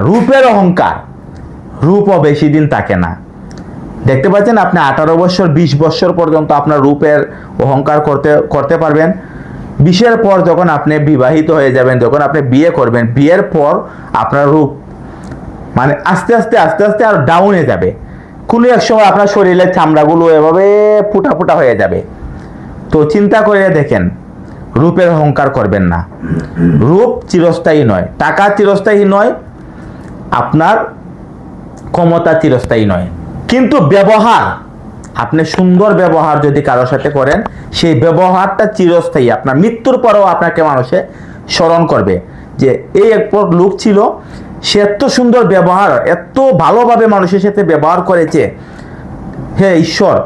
রূপের অহংকার। রূপও বেশি দিন থাকে না। দেখতে পাচ্ছেন আপনি আঠারো বছর, বিশ বছর পর্যন্ত আপনার রূপের অহংকার করতে করতে পারবেন। বিশের পর যখন আপনি বিবাহিত হয়ে যাবেন, যখন আপনি বিয়ে করবেন, বিয়ের পর আপনার রূপ মানে আস্তে আস্তে আস্তে আস্তে আর ডাউনে যাবে। কোনো এক সময় আপনার শরীরের চামড়াগুলো এভাবে ফুটা ফুটা হয়ে যাবে। তো চিন্তা করে দেখেন, রূপের অহংকার করবেন না। রূপ চিরস্থায়ী নয়। টাকা চিরস্থায়ী নয় আপনার ক্ষমতা চিরস্থায়ী নয়। কিন্তু ব্যবহার, আপনি সুন্দর ব্যবহার যদি কারোর সাথে করেন, সেই ব্যবহারটা চিরস্থায়ী। আপনার মৃত্যুর পরেও আপনাকে মানুষে স্মরণ করবে যে এই এক লোক ছিল, সে এত সুন্দর ব্যবহার, এত ভালোভাবে মানুষের সাথে ব্যবহার করেছে। হে ঈশ্বর,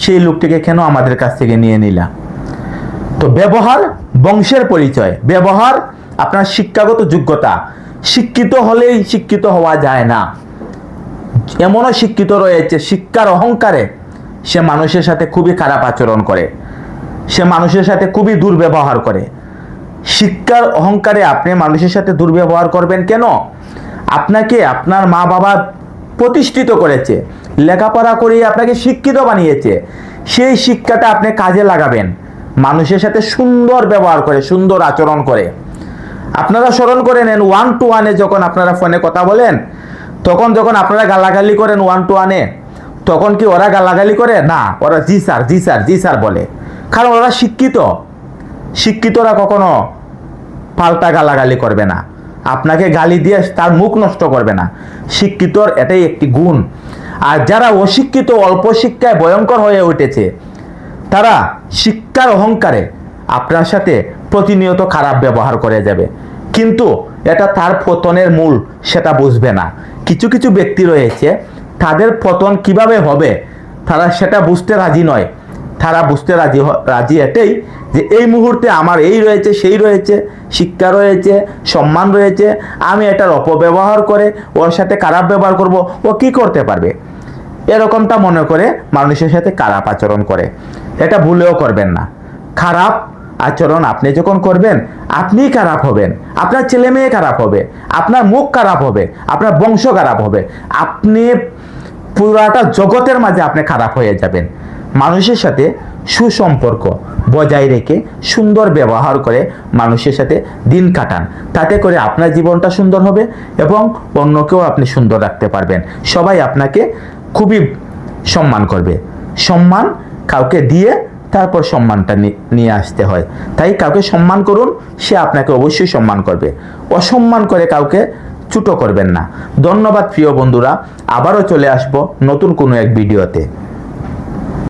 সেই লোকটিকে কেন আমাদের কাছ থেকে নিয়ে নিলা? তো ব্যবহার বংশের পরিচয়। ব্যবহার আপনার শিক্ষাগত যোগ্যতা। শিক্ষিত হলেই শিক্ষিত হওয়া যায় না। এমনও শিক্ষিত রয়েছে, শিক্ষার অহংকারে সে মানুষের সাথে খুবই খারাপ আচরণ করে। সে মানুষের সাথে খুবই দুর্ব্যবহার করে। শিক্ষার অহংকারে আপনি মানুষের সাথে দুর্ব্যবহার করবেন কেন? আপনাকে আপনার মা বাবা প্রতিষ্ঠিত করেছে, লেখাপড়া করিয়ে আপনাকে শিক্ষিত বানিয়েছে। সেই শিক্ষাটা আপনি কাজে লাগাবেন। মানুষের সাথে সুন্দর ব্যবহার করে, সুন্দর আচরণ করে। আপনারা স্মরণ করে নেন ওয়ান টু ওয়ানে যখন আপনারা ফোনে কথা বলেন, তখন যখন আপনারা গালাগালি করেন ওয়ান টু ওয়ানে তখন কি ওরা গালাগালি করে? না, ওরা জি স্যার জি স্যার জি স্যার বলে। কারণ ওরা শিক্ষিত। শিক্ষিতরা কখনো পাল্টা গালাগালি করবে না। আপনাকে গালি দিয়ে তার মুখ নষ্ট করবে না। শিক্ষিতর এটাই একটি গুণ। আর যারা অশিক্ষিত, অল্প শিক্ষায় ভয়ঙ্কর হয়ে উঠেছে, তারা শিক্ষার অহংকারে আপনার সাথে প্রতিনিয়ত খারাপ ব্যবহার করে যাবে। কিন্তু এটা তার পতনের মূল, সেটা বুঝবে না। কিছু কিছু ব্যক্তি রয়েছে, তাদের পতন কীভাবে হবে, তারা সেটা বুঝতে রাজি নয়। তারা বুঝতে রাজি রাজি এটাই যে এই মুহূর্তে আমার এই রয়েছে, সেই রয়েছে, শিক্ষা রয়েছে, সম্মান রয়েছে, আমি এটার অপব্যবহার করে, ওর সাথে খারাপ ব্যবহার করব, ও কি করতে পারবে? এরকমটা মনে করে মানুষের সাথে খারাপ আচরণ করে। এটা ভুলেও করবেন না। খারাপ আচরণ আপনি যখন করবেন আপনিই খারাপ হবেন। আপনার ছেলে মেয়ে খারাপ হবে, আপনার মুখ খারাপ হবে, আপনার বংশ খারাপ হবে। আপনি পুরাটা জগতের মাঝে আপনি খারাপ হয়ে যাবেন। মানুষের সাথে সুসম্পর্ক বজায় রেখে, সুন্দর ব্যবহার করে মানুষের সাথে দিন কাটান। তাতে করে আপনার জীবনটা সুন্দর হবে এবং অন্যকেও আপনি সুন্দর রাখতে পারবেন। সবাই আপনাকে খুবই সম্মান করবে। সম্মান কাউকে দিয়ে তারপর সম্মানটা নিয়ে আসতে হয়। তাই কাউকে সম্মান করুন, সে আপনাকে অবশ্যই সম্মান করবে। অসম্মান করে কাউকে ছুটো করবেন না। ধন্যবাদ প্রিয় বন্ধুরা, আবারও চলে আসব নতুন কোনো এক ভিডিওতে।